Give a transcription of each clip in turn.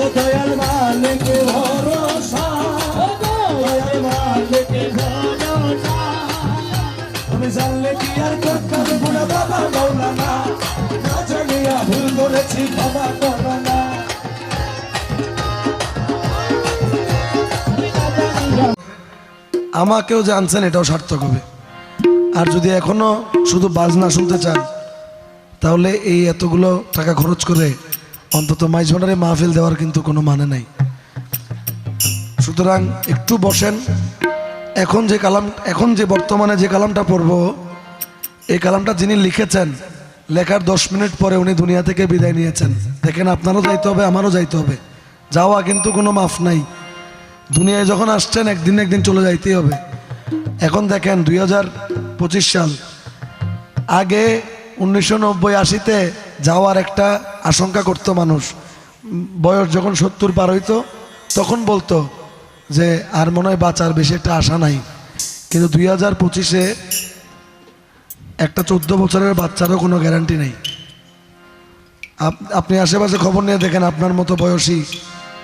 ও দয়াল মালিক ভরসা। ও দয়াল মালিক ভরসা। আমি জানলে কি আর করতাম গুণা বাবা মৌলানা? না জানিয়া ভুল করেছি ক্ষমা করো আমাকেও জানছেন এটাও সার্থক হবে। আর যদি এখনও শুধু বাজনা শুনতে চান তাহলে এই এতগুলো টাকা খরচ করে অন্তত মাইজভান্ডারে মাহফিল দেওয়ার কিন্তু কোনো মানে নাই। সুতরাং একটু বসেন। এখন যে কালাম, এখন যে বর্তমানে যে কালামটা পড়ব, এই কালামটা যিনি লিখেছেন, লেখার দশ মিনিট পরে উনি দুনিয়া থেকে বিদায় নিয়েছেন। দেখেন আপনারও যাইতে হবে, আমারও যাইতে হবে। যাওয়া কিন্তু কোনো মাফ নাই। দুনিয়ায় যখন আসছেন, একদিন একদিন চলে যাইতেই হবে। এখন দেখেন দুই হাজার পঁচিশ সাল। আগে উনিশশো নব্বই আশিতে যাওয়ার একটা আশঙ্কা করতো মানুষ। বয়স যখন সত্তর পার হইতো, তখন বলতো যে, আর মনে হয় বাঁচার বেশি একটা আশা নাই। কিন্তু দুই হাজার পঁচিশে একটা চোদ্দ বছরের বাচ্চারও কোনো গ্যারান্টি নেই। আপ- আপনি আশেপাশে খবর নিয়ে দেখেন, আপনার মতো বয়সী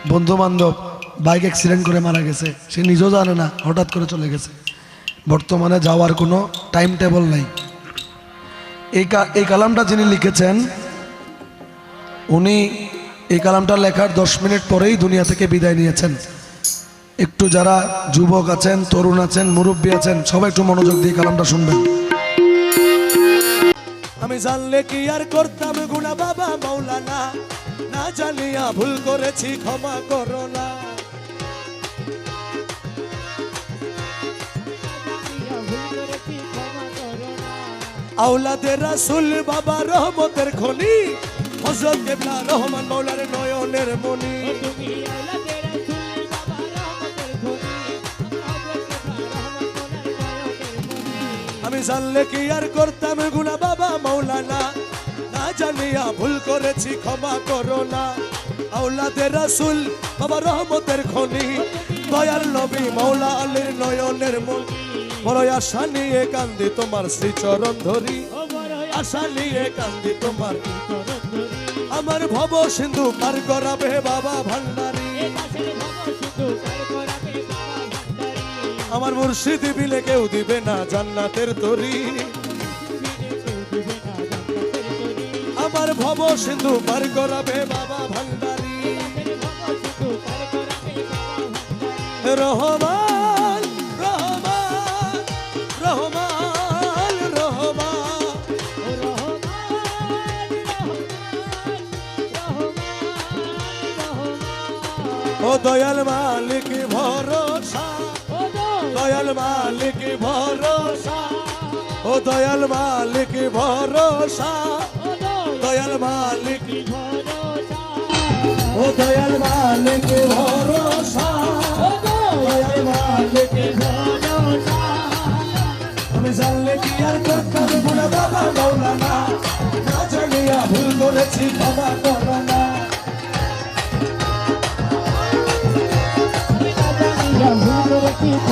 বন্ধু বান্ধব বাইক অ্যাক্সিডেন্ট করে মারা গেছে। সে নিজেও জানে না, হঠাৎ করে চলে গেছে। বর্তমানে যাওয়ার কোনো টাইম টেবল নাই এই কালামটা যিনি লিখেছেন উনি এই কালামটা লেখার দশ মিনিট পরেই দুনিয়া থেকে বিদায় নিয়েছেন। একটু যারা যুবক আছেন, তরুণ আছেন, মুরব্বী আছেন, সবাই একটু মনোযোগ দিয়ে কালামটা শুনবেন। আমি জানলে কি আর করতাম গুণা বাবা মৌলানা না জানিয়া ভুল করেছি, ক্ষমা করো না। আউলাদের রাসুল বাবা রহমতের খনি হজরত কেবলা রহমান মৌলার নয়নের মনি আমি জানলে কি আর করতাম গুণা বাবা মৌলানা? না জানিয়া ভুল করেছি, ক্ষমা করো না। আউলাদের রাসুল বাবা রহমতের খনি। দয়াল নবী মৌলা আলীর নয়নের মন বড় আশা নিয়ে কান্দি তোমার শ্রীচরণ ধরি। আশা নিয়ে কান্দি তোমার আমার ভব সিন্ধু পার করাবে বাবা ভান্ডারী। আমার মুর্শিদি বিলে কেউ দিবে না জান্নাতের তরি। আমার ভব সিন্ধু পার করাবে বাবা ভান্ডারী। রহমান ও দয়াল মালিক, ভরসা। দয়াল মালিক, ভরসা। ও দয়াল মালিক, ভরসা। দয়াল মালিক, ও দয়াল মালিক, ভরসা। দয়াল মালিক, ভরসা। আমি জানলে কি আর করতাম? গুণা বাবা, মৌলানা। না জানিয়া ভুল না বাবা আওলাদের